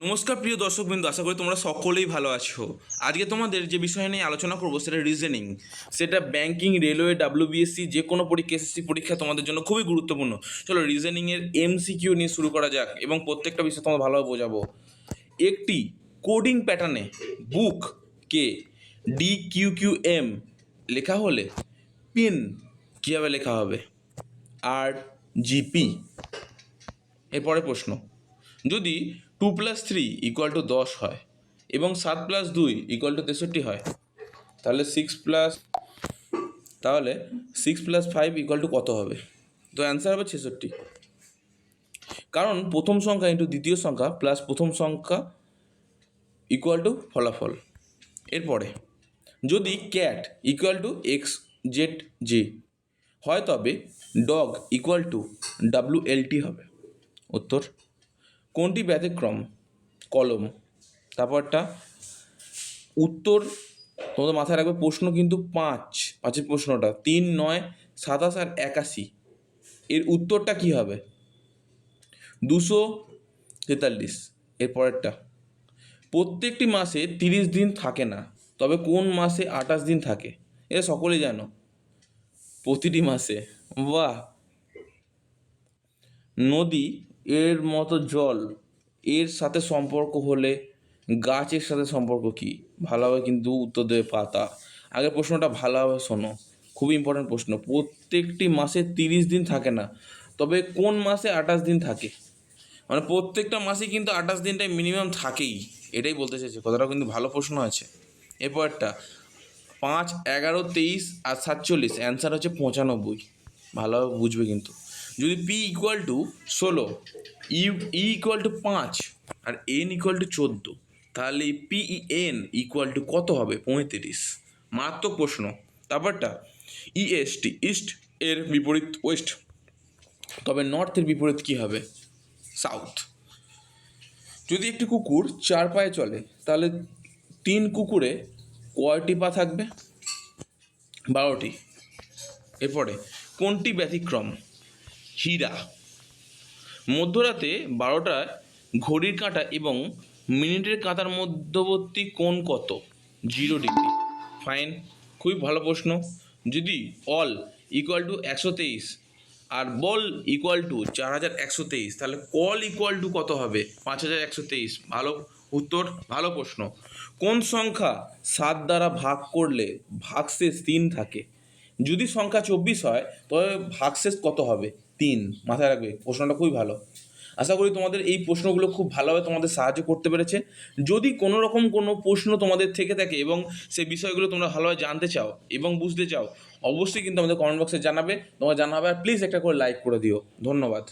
নমস্কার প্রিয় দর্শকবৃন্দ, আশা করি তোমরা সকলেই ভালো আছো। আজকে তোমাদের যে বিষয় নিয়ে আলোচনা করব সেটা রিজনিং সেটা ব্যাংকিং রেলওয়ে ডাব্লিউবিএসসি যে কোনো পরীক্ষা এসএসসি পরীক্ষা তোমাদের জন্য খুবই গুরুত্বপূর্ণ। চলো রিজনিংয়ের এমসিকিউ নিয়ে শুরু করা যাক এবং প্রত্যেকটা বিষয় তোমাদের ভালোভাবে বোঝাবো। একটি কোডিং প্যাটার্নে বুক কে ডি কিউ কিউ এম লেখা হলে পিন কীভাবে লেখা হবে? আর জিপি এরপরে প্রশ্ন। যদি two plus three equal to দশ হয় এবং সাত প্লাস দুই ইকুয়াল টু তেষট্টি হয়। তাহলে সিক্স প্লাস তাহলে six plus five equal to কত হবে? তো অ্যান্সার হবে ছেষট্টি। কারণ প্রথম সংখ্যা ইন্টু দ্বিতীয় সংখ্যা প্লাস প্রথম সংখ্যা ইকুয়াল টু ফলাফল। এরপরে, যদি cat equal to X Z J হয় তবে dog equal to W L T হবে। উত্তর? কোনটি ব্যতিক্রম? কলম। তারপরটা উত্তর, তোমাদের মাথায় রাখবে প্রশ্ন কিন্তু পাঁচ, পাঁচের প্রশ্নটা। তিন, নয়, সাতাশ আর একাশি। এর উত্তরটা কি হবে? দুশো তেতাল্লিশ। এর পরেরটা, প্রত্যেকটি মাসে তিরিশ দিন থাকে না, তবে কোন মাসে আঠাশ দিন থাকে? এটা সকলেই জানো। প্রতিটি মাসে। বাহ! নদী এর মতো জল এর সাথে সম্পর্ক হলে গাছের সাথে সম্পর্ক কি? ভালোভাবে কিন্তু উত্তর দেবে পাতা। আগের প্রশ্নটা ভালোভাবে শোনো। খুবই ইম্পর্ট্যান্ট প্রশ্ন। প্রত্যেকটি মাসে তিরিশ দিন থাকে না, তবে কোন মাসে আঠাশ দিন থাকে? মানে প্রত্যেকটা মাসে কিন্তু আঠাশ দিনটাই মিনিমাম থাকেই, এটাই বলতে চাইছে। কথাটা কিন্তু ভালো প্রশ্ন আছে এরপরটা, পাঁচ, এগারো, তেইশ আর সাতচল্লিশ। অ্যান্সার হচ্ছে পঁচানব্বই। ভালোভাবে বুঝবে কিন্তু। যদি পি ইকুয়াল টু ষোলো ই ইকুয়াল টু পাঁচ আর এন ইকুয়াল টু চোদ্দ, তাহলে P E N equal to কত হবে? পঁয়ত্রিশ। মারাত্মক প্রশ্ন। তারপরটা ইএসটি ইস্ট এর বিপরীত ওয়েস্ট তবে নর্থের বিপরীত কী হবে? সাউথ যদি একটি কুকুর চার পায়ে চলে, তাহলে তিন কুকুরে কয়টি পা থাকবে? বারোটি। এরপরে, কোনটি ব্যতিক্রম? হীরা। মধ্যরাতে বারোটায় ঘড়ির কাঁটা এবং মিনিটের কাঁটার মধ্যবর্তী কোণ কত? Zero degree. ফাইন, খুবই ভালো প্রশ্ন। যদি অল ইকুয়াল টু একশো তেইশ আর বল ইকুয়াল টু চার হাজার একশো তেইশ, তাহলে কল ইকুয়াল টু কত হবে? পাঁচ হাজার একশো তেইশ। ভালো উত্তর, ভালো প্রশ্ন। কোন সংখ্যা সাত দ্বারা ভাগ করলে ভাগশেষ তিন থাকে? যদি সংখ্যা চব্বিশ হয়, তবে ভাগশেষ কত হবে? তিন। মাথায় রাখবে, প্রশ্নটা খুবই ভালো। আশা করি তোমাদের এই প্রশ্নগুলো খুব ভালোভাবে তোমাদের সাহায্য করতে পেরেছে। যদি কোনো রকম কোনো প্রশ্ন তোমাদের থেকে থাকে এবং সে বিষয়গুলো তোমরা ভালোভাবে জানতে চাও এবং বুঝতে চাও, অবশ্যই কিন্তু আমাদের কমেন্ট বক্সে জানাবে। তোমার জানাবে আর প্লিজ একটা করে লাইক করে দিও। ধন্যবাদ।